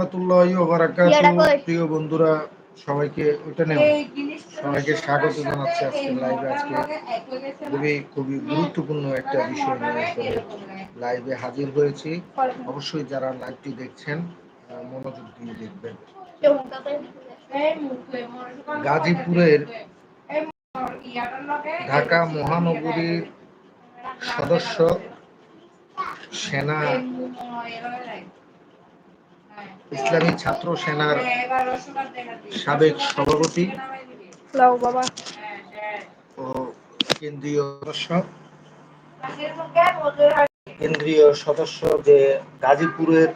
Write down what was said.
রহমতুল্লাহি? প্রিয় বন্ধুরা সবাইকে ওটা নেও। সবাইকে স্বাগত জানাচ্ছি আজকে লাইভে আজকে খুবই খুবই গুরুত্বপূর্ণ একটা বিষয় নিয়ে আসলে লাইভে হাজির হয়েছি। অবশ্যই যারা লাইভটি দেখছেন আহ, মনোযোগ দিয়ে দেখবেন। গাজীপুরের ঢাকা মহানগরীর সদস্য সেনা ইসলামী ছাত্র সেনার সাবেক সভাপতি ও কেন্দ্রীয় সদস্য। কেন্দ্রীয় সদস্য যে গাজীপুরের